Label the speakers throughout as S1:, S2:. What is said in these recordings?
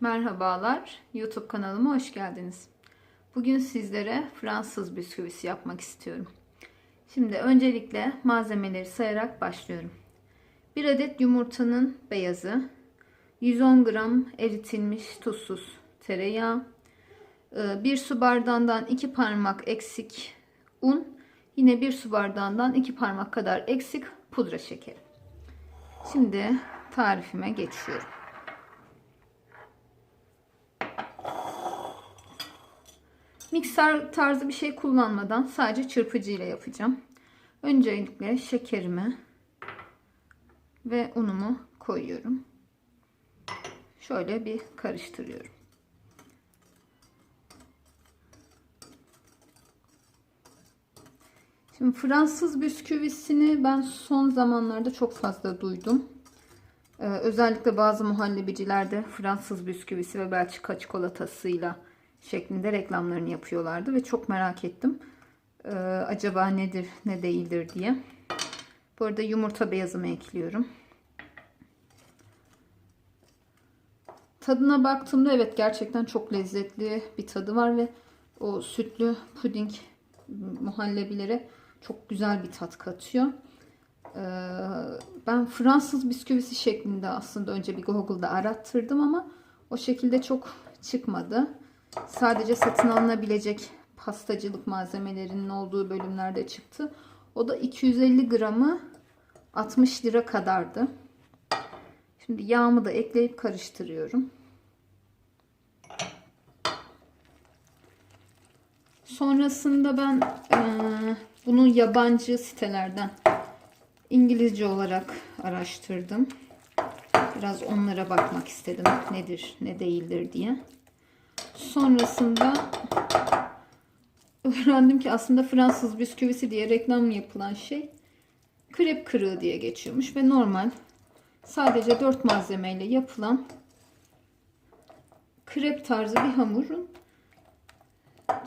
S1: Merhabalar, YouTube kanalıma hoş geldiniz. Bugün sizlere Fransız bisküvisi yapmak istiyorum. Şimdi öncelikle malzemeleri sayarak başlıyorum. 1 adet yumurtanın beyazı, 110 gram eritilmiş tuzsuz tereyağı, 1 su bardağından 2 parmak eksik un, yine 1 su bardağından 2 parmak kadar eksik pudra şekeri. Şimdi tarifime geçiyorum. Mikser tarzı bir şey kullanmadan sadece çırpıcı ile yapacağım. Öncelikle şekerimi ve unumu koyuyorum. Şöyle bir karıştırıyorum. Şimdi Fransız bisküvisini ben son zamanlarda çok fazla duydum. Ee, özellikle bazı muhallebicilerde Fransız bisküvisi ve Belçika çikolatasıyla şeklinde reklamlarını yapıyorlardı ve çok merak ettim. Ee, acaba nedir ne değildir diye. Bu arada yumurta beyazımı ekliyorum. Tadına baktığımda evet gerçekten çok lezzetli bir tadı var ve o sütlü puding muhallebilere çok güzel bir tat katıyor. Ee, ben Fransız bisküvisi şeklinde aslında önce bir Google'da arattırdım ama o şekilde çok çıkmadı. Sadece satın alınabilecek pastacılık malzemelerinin olduğu bölümlerde çıktı. O da 250 gramı 60 lira kadardı. Şimdi yağımı da ekleyip karıştırıyorum. Sonrasında ben e, bunu yabancı sitelerden İngilizce olarak araştırdım. Biraz onlara bakmak istedim. Nedir, ne değildir diye. Sonrasında öğrendim ki aslında Fransız bisküvisi diye reklam yapılan şey krep kırığı diye geçiyormuş ve normal sadece 4 malzemeyle yapılan krep tarzı bir hamurun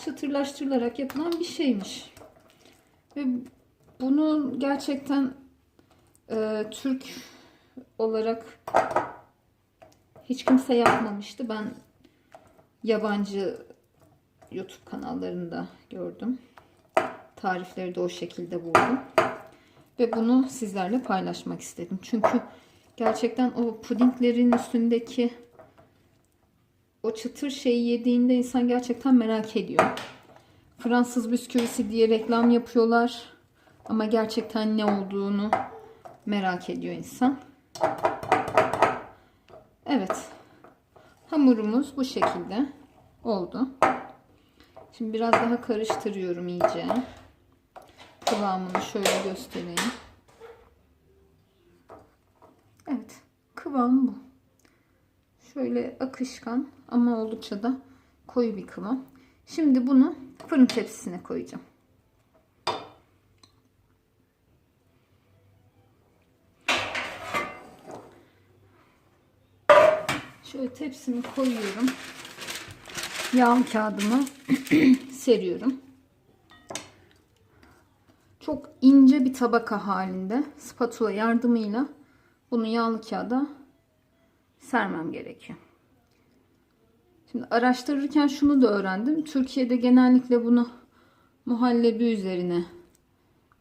S1: çıtırlaştırılarak yapılan bir şeymiş. Ve bunu gerçekten e, Türk olarak hiç kimse yapmamıştı. Ben yabancı YouTube kanallarında gördüm. Tarifleri de o şekilde buldum. Ve bunu sizlerle paylaşmak istedim. Çünkü gerçekten o pudinglerin üstündeki o çıtır şeyi yediğinde insan gerçekten merak ediyor. Fransız bisküvisi diye reklam yapıyorlar. Ama gerçekten ne olduğunu merak ediyor insan. Evet. Hamurumuz bu şekilde oldu. Şimdi biraz daha karıştırıyorum iyice. Kıvamını şöyle göstereyim. Evet. Kıvam bu. Şöyle akışkan ama oldukça da koyu bir kıvam. Şimdi bunu fırın tepsisine koyacağım. Şöyle tepsimi koyuyorum. Yağ kağıdımı seriyorum. Çok ince bir tabaka halinde spatula yardımıyla bunu yağlı kağıda sermem gerekiyor. Şimdi araştırırken şunu da öğrendim. Türkiye'de genellikle bunu muhallebi üzerine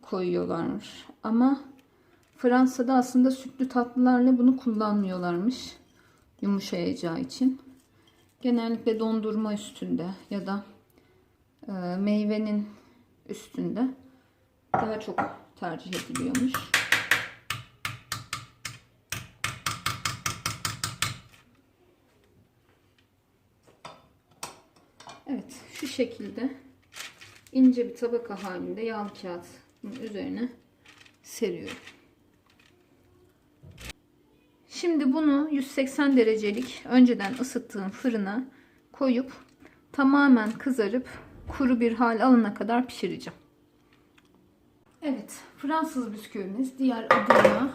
S1: koyuyorlarmış. Ama Fransa'da aslında sütlü tatlılarla bunu kullanmıyorlarmış. Yumuşayacağı için. Genellikle dondurma üstünde ya da e, meyvenin üstünde daha çok tercih ediliyormuş. Evet şu şekilde ince bir tabaka halinde yağlı kağıt üzerine seriyorum. Şimdi bunu 180 derecelik önceden ısıttığım fırına koyup tamamen kızarıp kuru bir hal alana kadar pişireceğim. Evet Fransız bisküvimiz diğer adıyla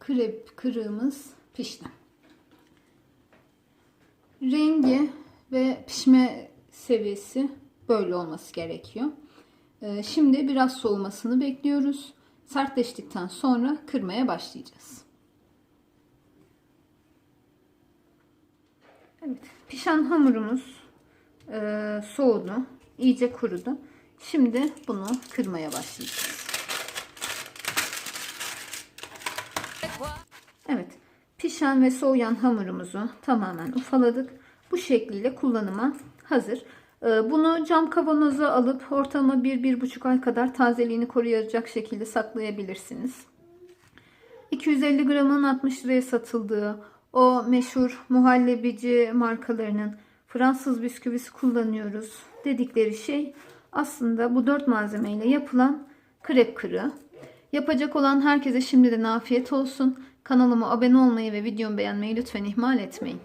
S1: krep kırığımız pişti. Rengi ve pişme seviyesi böyle olması gerekiyor. Ee, şimdi biraz soğumasını bekliyoruz. Sertleştikten sonra kırmaya başlayacağız. Evet, pişen hamurumuz e, soğudu, iyice kurudu. Şimdi bunu kırmaya başlayacağız. Evet, pişen ve soğuyan hamurumuzu tamamen ufaladık. Bu şekliyle kullanıma hazır. E, Bunu cam kavanoza alıp ortalama 1-1,5 ay kadar tazeliğini koruyacak şekilde saklayabilirsiniz. 250 gramın 60 liraya satıldığı o meşhur muhallebici markalarının Fransız bisküvisi kullanıyoruz dedikleri şey aslında bu dört malzemeyle yapılan krep kırığı. Yapacak olan herkese şimdiden afiyet olsun. Kanalıma abone olmayı ve videomu beğenmeyi lütfen ihmal etmeyin.